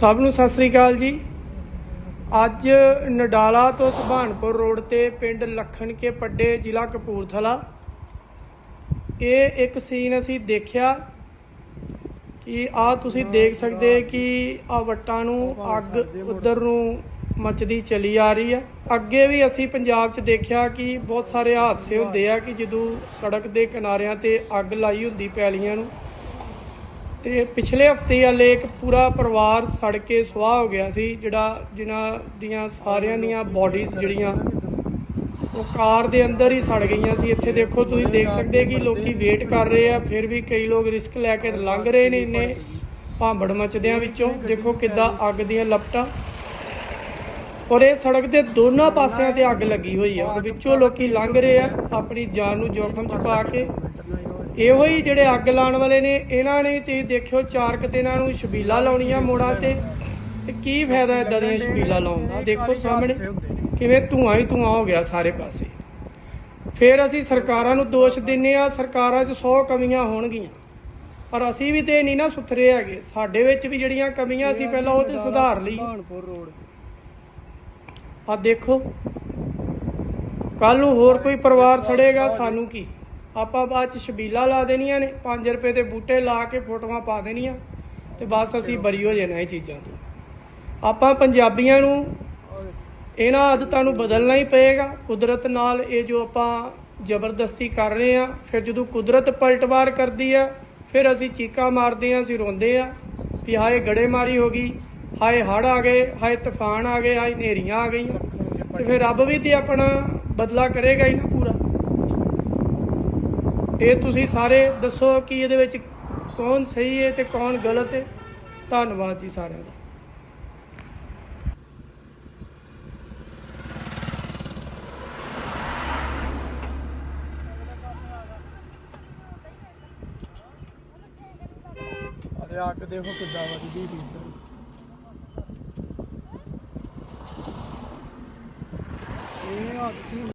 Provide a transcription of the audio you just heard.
ਸਭ ਨੂੰ ਸਤਿ ਸ੍ਰੀ ਅਕਾਲ ਜੀ। ਅੱਜ ਨਡਾਲਾ ਤੋਂ ਸੁਭਾਨਪੁਰ ਰੋਡ ਤੇ ਪਿੰਡ ਲਖਣ ਕੇ ਪੱਡੇ ਜ਼ਿਲ੍ਹਾ ਕਪੂਰਥਲਾ। ਇਹ ਇੱਕ ਸੀਨ ਅਸੀਂ ਦੇਖਿਆ ਕਿ ਆ ਤੁਸੀਂ ਦੇਖ ਸਕਦੇ ਕਿ ਆ ਵੱਟਾਂ ਨੂੰ ਅੱਗ ਉਧਰ ਨੂੰ ਮੱਚਦੀ ਚਲੀ ਆ ਰਹੀ ਹੈ। ਅੱਗੇ ਵੀ ਅਸੀਂ ਪੰਜਾਬ 'ਚ ਦੇਖਿਆ ਕਿ ਬਹੁਤ ਸਾਰੇ ਹਾਦਸੇ ਹੁੰਦੇ ਆ ਕਿ ਜਦੋਂ ਸੜਕ ਦੇ ਕਿਨਾਰਿਆਂ ਤੇ ਅੱਗ ਲਾਈ ਹੁੰਦੀ ਪੈਲੀਆਂ ਨੂੰ ਤੇ ਪਿਛਲੇ ਹਫ਼ਤੇ ਵਾਲੇ ਇੱਕ ਪੂਰਾ ਪਰਿਵਾਰ ਸੜ ਕੇ ਸੁਆਹ ਹੋ ਗਿਆ ਸੀ, ਜਿਹੜਾ ਜਿਨ੍ਹਾਂ ਦੀਆਂ ਸਾਰਿਆਂ ਦੀਆਂ ਬਾਡੀਜ਼ ਜਿਹੜੀਆਂ, ਉਹ ਕਾਰ ਦੇ ਅੰਦਰ ਹੀ ਸੜ ਗਈਆਂ ਸੀ। ਇੱਥੇ ਦੇਖੋ ਤੁਸੀਂ ਦੇਖ ਸਕਦੇ ਕਿ ਲੋਕੀ ਵੇਟ ਕਰ ਰਹੇ ਆ, ਫਿਰ ਵੀ ਕਈ ਲੋਕ ਰਿਸਕ ਲੈ ਕੇ ਲੰਘ ਰਹੇ ਨੇ ਇੰਨੇ ਭਾਂਬੜ ਮਚਦਿਆਂ ਵਿੱਚੋਂ। ਦੇਖੋ ਕਿੱਦਾਂ ਅੱਗ ਦੀਆਂ ਲਪਟਾਂ। ਔਰ ਇਹ ਸੜਕ ਦੇ ਦੋਨਾਂ ਪਾਸਿਆਂ ਤੇ ਅੱਗ ਲੱਗੀ ਹੋਈ ਆ। ਵਿੱਚੋਂ ਲੋਕੀ ਲੰਘ ਰਹੇ ਆ, ਆਪਣੀ ਜਾਨ ਨੂੰ ਜੋਖਮ 'ਚ ਪਾ ਕੇ। ਇਹੋ ਹੀ ਜਿਹੜੇ ਅੱਗ ਲਾਉਣ ਵਾਲੇ ਨੇ ਇਹਨਾਂ ਨੇ ਤੁਸੀਂ ਦੇਖਿਓ ਚਾਰ ਕਿਤੇ ਇਹਨਾਂ ਨੂੰ ਛਬੀਲਾ ਲਾਉਣੀਆਂ ਮੋੜਾਂ ਤੇ। ਤੇ ਕੀ ਫਾਇਦਾ ਇਦਾਂ ਦੀਆਂ ਛਬੀਲਾ ਲਾਉਣ ਦਾ? ਦੇਖੋ ਸਾਹਮਣੇ ਕਿਵੇਂ ਧੂਆਂ ਹੀ ਧੂਆਂ ਹੋ ਗਿਆ ਸਾਰੇ ਪਾਸੇ। ਫਿਰ ਅਸੀਂ ਸਰਕਾਰਾਂ ਨੂੰ ਦੋਸ਼ ਦਿੰਨੇ ਆ ਸਰਕਾਰਾਂ 'ਚ 100 ਕਮੀਆਂ ਹੋਣਗੀਆਂ। ਪਰ ਅਸੀਂ ਵੀ ਤੇ ਨਹੀਂ ਨਾ ਸੁਥਰੇ ਹੈਗੇ। ਸਾਡੇ ਵਿੱਚ ਵੀ ਜਿਹੜੀਆਂ ਕਮੀਆਂ ਸੀ ਪਹਿਲਾਂ ਉਹ ਤੇ ਸੁਧਾਰ ਲਈ। ਆ ਦੇਖੋ ਕੱਲ ਨੂੰ ਹੋਰ ਕੋਈ ਪਰਿਵਾਰ ਸੜੇਗਾ ਸਾਨੂੰ ਕੀ? ਆਪਾਂ ਬਾਅਦ ਚ ਛਬੀਲਾ ਲਾ ਦੇਣੀਆਂ ਨੇ 5 ਰੁਪਏ ਦੇ ਬੂਟੇ ਲਾ ਕੇ ਫੋਟੋਆਂ ਪਾ ਦੇਣੀਆਂ ਤੇ ਬਸ ਅਸੀਂ ਬਰੀ ਹੋ ਜਾਣਾ ਇਹ ਚੀਜ਼ਾਂ ਤੋਂ। ਆਪਾਂ ਪੰਜਾਬੀਆਂ ਨੂੰ ਇਹਨਾਂ ਆਦਤਾਂ ਨੂੰ ਬਦਲਣਾ ਹੀ ਪਏਗਾ। ਕੁਦਰਤ ਨਾਲ ਇਹ ਜੋ ਆਪਾਂ ਜ਼ਬਰਦਸਤੀ ਕਰ ਰਹੇ ਆ ਫਿਰ ਜਦੋਂ ਕੁਦਰਤ ਪਲਟਵਾਰ ਕਰਦੀ ਆ ਫਿਰ ਅਸੀਂ ਚੀਕਾਂ ਮਾਰਦੇ ਆ ਅਸੀਂ ਰੋਂਦੇ ਆ ਵੀ ਹਾਏ ਗੜੇਮਾਰੀ ਹੋ ਗਈ ਹਾਏ ਹੜ੍ਹ ਆ ਗਏ ਹਾਏ ਤੂਫਾਨ ਆ ਗਏ ਹਾਏ ਹਨੇਰੀਆਂ ਆ ਗਈਆਂ। ਤੇ ਫਿਰ ਰੱਬ ਵੀ ਤੇ ਆਪਣਾ ਬਦਲਾ ਕਰੇਗਾ ਹੀ ਨਾ ਪੂਰਾ। ਇਹ ਤੁਸੀਂ ਸਾਰੇ ਦੱਸੋ ਕਿ ਇਹਦੇ ਵਿੱਚ ਕੌਣ ਸਹੀ ਹੈ ਤੇ ਕੌਣ ਗਲਤ ਹੈ? ਧੰਨਵਾਦ ਜੀ ਸਾਰਿਆਂ ਦਾ। ਅਰੇ ਅੱਗ ਦੇਖੋ ਕਿੱਦਾਂ ਵੱਧਦੀ ਪਈ ਇਹ ਅੱਗ ਸੀ।